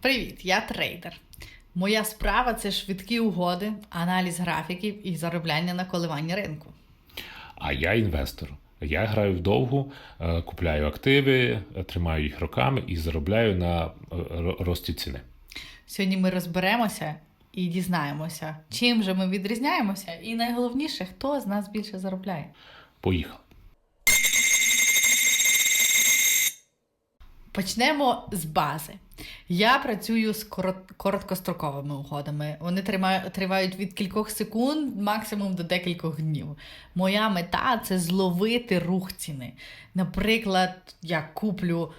Привіт, я трейдер. Моя справа це швидкі угоди, аналіз графіків і заробляння на коливанні ринку. А я інвестор. Я граю вдовгу, е, купляю активи, тримаю їх роками і заробляю на е, рості ціни. Сьогодні ми розберемося і дізнаємося, чим же ми відрізняємося, і найголовніше, хто з нас більше заробляє. Поїхали. Почнемо з бази. Я працюю з короткостроковими угодами. Вони тривають від кількох секунд, максимум до декількох днів. Моя мета це зловити рух ціни. Наприклад, я куплю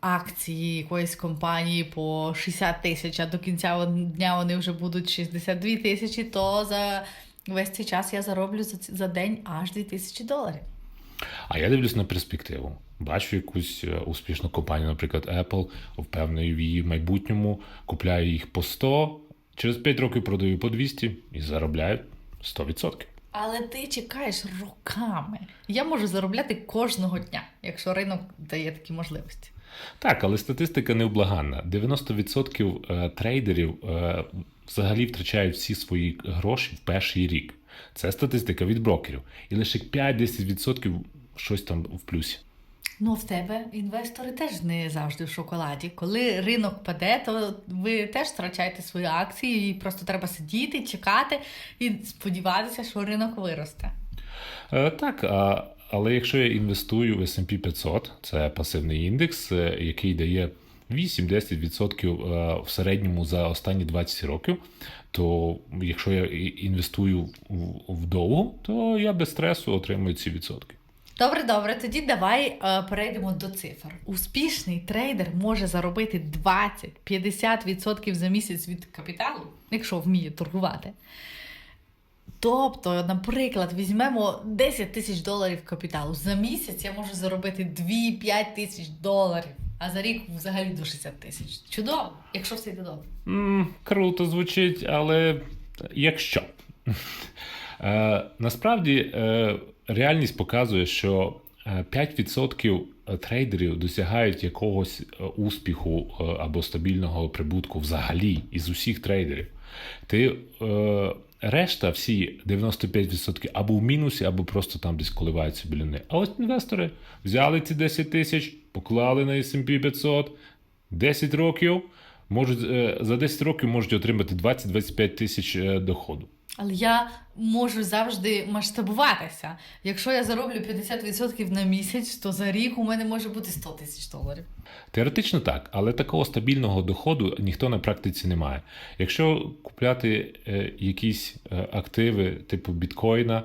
акції якоїсь компанії по 60 тисяч, а до кінця дня вони вже будуть 62 тисячі, то за весь цей час я зароблю за, день аж 2 тисячі доларів. А я дивлюсь на перспективу. Бачу якусь е, успішну компанію, наприклад, Apple, впевнений в її майбутньому, купляю їх по 100, через 5 років продаю по 200 і заробляю 100%. Але ти чекаєш роками. Я можу заробляти кожного дня, якщо ринок дає такі можливості. Так, але статистика невблаганна. 90% е, трейдерів е, взагалі втрачають всі свої гроші в перший рік. Це статистика від брокерів. І лише 5-10% щось там в плюсі. Ну, в тебе інвестори теж не завжди в шоколаді. Коли ринок паде, то ви теж втрачаєте свої акції, і просто треба сидіти, чекати і сподіватися, що ринок виросте. Е, Так, а, але якщо я інвестую в S&P 500, це пасивний індекс, е, який дає 8-10% е, в середньому за останні 20 років, то якщо я інвестую в- вдовго, то я без стресу отримую ці відсотки. Добре, добре, тоді давай е, перейдемо до цифр. Успішний трейдер може заробити 20-50% за місяць від капіталу, якщо вміє торгувати. Тобто, наприклад, візьмемо 10 тисяч доларів капіталу. За місяць я можу заробити 2-5 тисяч доларів, а за рік взагалі до 60 тисяч. Чудово, якщо все йде добре. М, круто звучить, але якщо. Е, насправді е, реальність показує, що е, 5% трейдерів досягають якогось е, успіху е, або стабільного прибутку взагалі із усіх трейдерів. Ти е, решта, всі 95% або в мінусі, або просто там десь коливаються біля. А ось інвестори взяли ці 10 тисяч, поклали на S&P 500, 10 років можуть е, за 10 років можуть отримати 20-25 тисяч е, доходу. Але я можу завжди масштабуватися. Якщо я зароблю 50% на місяць, то за рік у мене може бути 100 тисяч доларів. Теоретично так, але такого стабільного доходу ніхто на практиці не має. Якщо купляти е, якісь е, активи типу біткоїна е,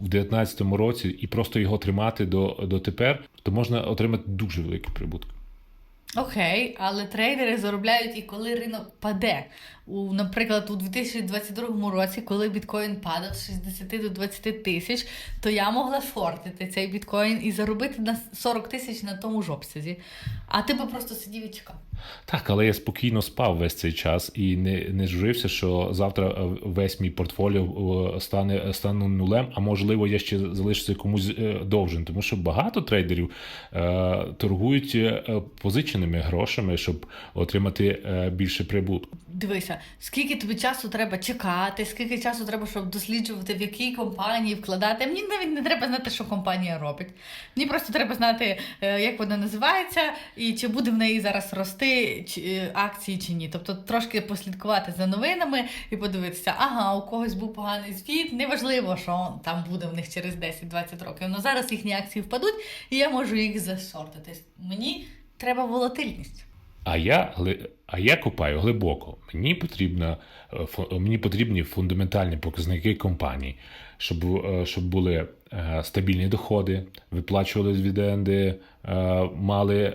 в 2019 році і просто його тримати до, до тепер, то можна отримати дуже великий прибуток. Окей, але трейдери заробляють і коли ринок паде. У, наприклад, у 2022 році, коли біткоін падав з 60 до 20 тисяч, то я могла шортити цей біткоін і заробити на 40 тисяч на тому ж обсязі. А ти би просто сидів і чекав. Так, але я спокійно спав весь цей час і не, не журився, що завтра е, весь мій портфоліо е, стане, стане нулем, а можливо, я ще залишуся комусь е, довжен. Тому що багато трейдерів е, торгують е, позиченими грошами, щоб отримати е, більше прибутку. Дивися, скільки тобі часу треба чекати, скільки часу треба, щоб досліджувати, в якій компанії вкладати. Мені навіть не треба знати, що компанія робить. Мені просто треба знати, е, як вона називається, і чи буде в неї зараз рости е, акції чи ні. Тобто трошки послідкувати за новинами і подивитися, ага, у когось був поганий звіт. Неважливо, що там буде в них через 10-20 років. Ну зараз їхні акції впадуть, і я можу їх зашортити. Мені треба волатильність. А я, а я копаю глибоко. Мені потрібна, е, мені потрібні фундаментальні показники компанії, щоб, е, щоб були е, стабільні доходи, виплачували дивіденди, мали,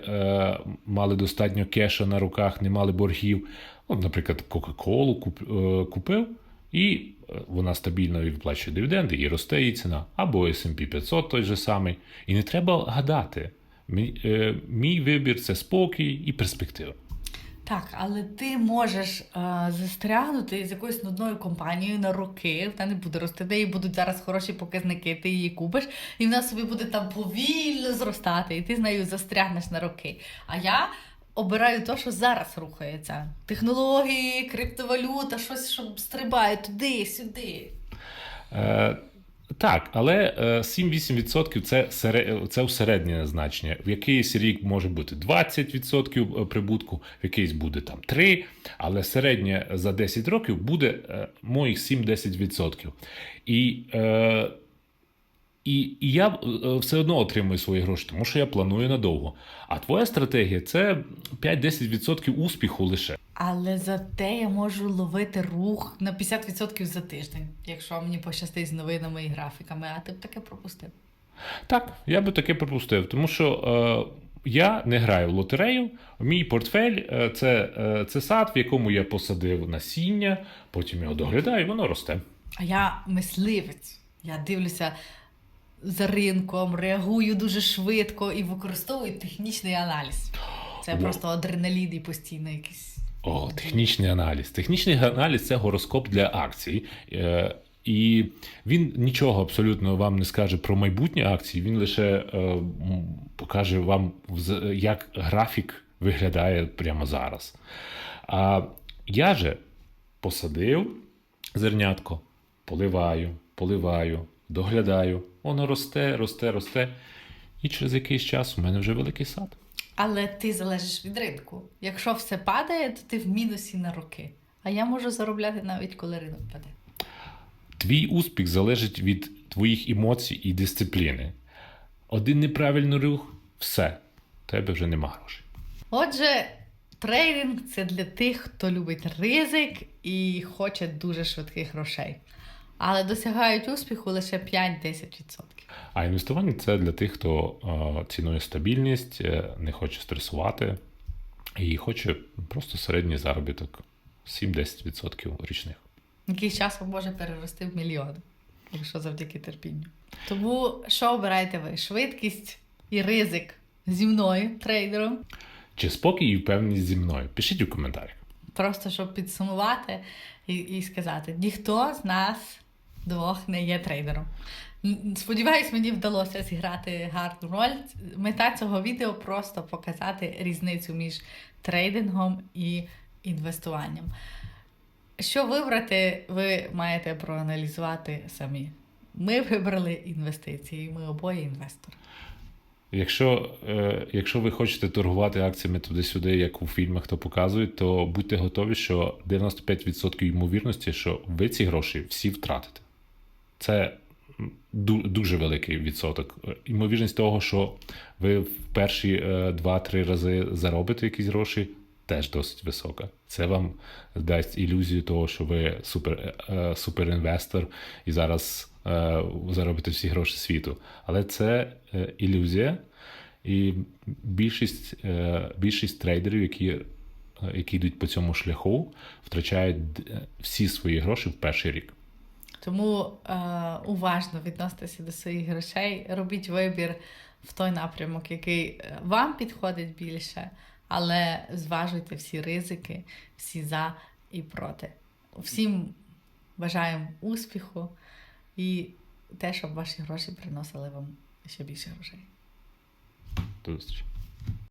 мали достатньо кеша на руках, не мали боргів. От, наприклад, Кока-Колу куп, купив, і вона стабільно виплачує дивіденди, і росте її ціна. Або S&P 500 той же самий. І не треба гадати. Мій, е, мій вибір це спокій і перспектива. Так, але ти можеш е, застрягнути з якоюсь нудною компанією на роки, вона не буде рости, де їй будуть зараз хороші показники, ти її купиш, і вона собі буде там повільно зростати, і ти з нею застрягнеш на роки. А я обираю те, що зараз рухається. Технології, криптовалюта, щось, що стрибає туди, сюди. Е, так, але е, 7-8% це, серед, це усереднє значення. В якийсь рік може бути 20% прибутку, в якийсь буде там 3%, але середнє за 10 років буде е, моїх 7-10%. І, е, і, і я е, все одно отримую свої гроші, тому що я планую надовго. А твоя стратегія це 5-10% успіху лише. Але зате я можу ловити рух на 50% за тиждень, якщо мені пощастить з новинами і графіками, а ти б таке пропустив. Так, я би таке припустив, тому що е, я не граю в лотерею. Мій портфель е, це, е, це сад, в якому я посадив насіння, потім його доглядаю, і воно росте. А я мисливець. Я дивлюся за ринком, реагую дуже швидко і використовую технічний аналіз. Це Во. просто адреналін і постійно якийсь. О, технічний аналіз. Технічний аналіз це гороскоп для акцій. Е, і він нічого абсолютно вам не скаже про майбутні акції, він лише е, покаже вам, як графік виглядає прямо зараз. А я же посадив зернятко, поливаю, поливаю, доглядаю, воно росте, росте, росте. І через якийсь час у мене вже великий сад. Але ти залежиш від ринку. Якщо все падає, то ти в мінусі на роки. А я можу заробляти навіть коли ринок паде. Твій успіх залежить від твоїх емоцій і дисципліни. Один неправильний рух все, в тебе вже нема грошей. Отже, трейдинг це для тих, хто любить ризик і хоче дуже швидких грошей. Але досягають успіху лише 5-10%. А інвестування це для тих, хто е, цінує стабільність, е, не хоче стресувати і хоче просто середній заробіток 7-10% річних. який з часом може перерости в мільйон, якщо завдяки терпінню. Тому що обираєте ви? Швидкість і ризик зі мною, трейдером. Чи спокій і впевненість зі мною? Пишіть у коментарях. Просто щоб підсумувати і, і сказати: ніхто з нас двох не є трейдером. Сподіваюсь, мені вдалося зіграти гарну роль. Мета цього відео просто показати різницю між трейдингом і інвестуванням. Що вибрати, ви маєте проаналізувати самі. Ми вибрали інвестиції, ми обоє інвестори. Якщо, е, якщо ви хочете торгувати акціями туди-сюди, як у фільмах то показують, то будьте готові, що 95% ймовірності, що ви ці гроші всі втратите. Це дуже великий відсоток. Е, Ймовірність того, що ви в перші е, 2-3 рази заробите якісь гроші, теж досить висока. Це вам дасть ілюзію того, що ви супер, е, суперінвестор і зараз е, заробите всі гроші світу. Але це е, ілюзія, і більшість, е, більшість трейдерів, які, е, які йдуть по цьому шляху, втрачають е, всі свої гроші в перший рік. Тому е, уважно відноситися до своїх грошей, робіть вибір в той напрямок, який е, вам підходить більше, але зважуйте всі ризики, всі за і проти. Всім бажаємо успіху і те, щоб ваші гроші приносили вам ще більше грошей. До зустрічі.